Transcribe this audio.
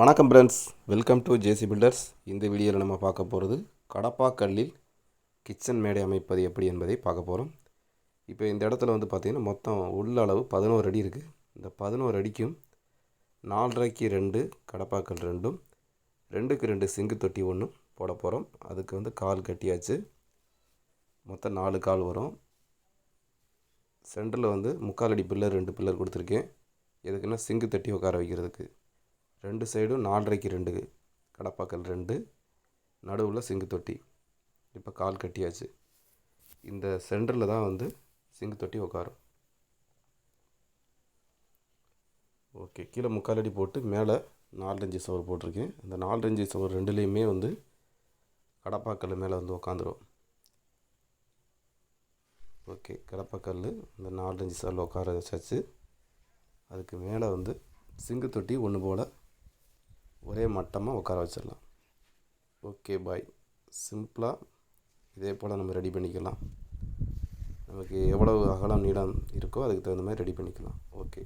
வணக்கம் friends welcome to JC builders இந்த வீடியோவில் நம்ம பார்க்க போகிறது கடப்பா கல்லில் கிச்சன் மேடை அமைப்பது எப்படி என்பதை பார்க்க போகிறோம் இப்போ இந்த இடத்துல வந்து பார்த்திங்கன்னா மொத்தம் உள்ள அளவு பதினோரு அடி இருக்குது இந்த பதினோரு அடிக்கும் நாலரைக்கு ரெண்டு கடப்பாக்கல் ரெண்டும் ரெண்டுக்கு ரெண்டு சிங்கு தொட்டி ஒன்றும் போட போகிறோம் அதுக்கு வந்து கால் கட்டியாச்சு. மொத்தம் நாலு கால் வரும். சென்டரில் வந்து முக்கால் அடி பில்லர் ரெண்டு பில்லர் கொடுத்துருக்கேன். எதுக்குன்னா சிங்கு தட்டி உட்கார வைக்கிறதுக்கு. ரெண்டு சைடும் நாலரைக்கு ரெண்டு கடப்பாக்கல் ரெண்டு நடுவில் சிங்கு தொட்டி. இப்போ கால் கட்டியாச்சு. இந்த சென்டரில் தான் வந்து சிங்கு தொட்டி உட்காரும் ஓகே கீழே முக்கால் அடி போட்டு மேலே நாலஞ்சு சவர் போட்டிருக்கேன். இந்த நாலஞ்சு சவர் ரெண்டுலேயுமே வந்து கடப்பாக்கல் மேலே வந்து உட்காந்துரும் ஓகே கடப்பாக்கல் இந்த நாலஞ்சு சவரில் உட்கார வச்சாச்சு. அதுக்கு மேலே வந்து சிங்கு தொட்டி ஒன்று போல் ஒரே மட்டமாக உட்கார வச்சிடலாம். ஓகே பாய் சிம்பிளாக இதே போல் நம்ம ரெடி பண்ணிக்கலாம். நமக்கு எவ்வளவு அகலம் நீளம் இருக்கோ அதுக்கு தகுந்த மாதிரி ரெடி பண்ணிக்கலாம். ஓகே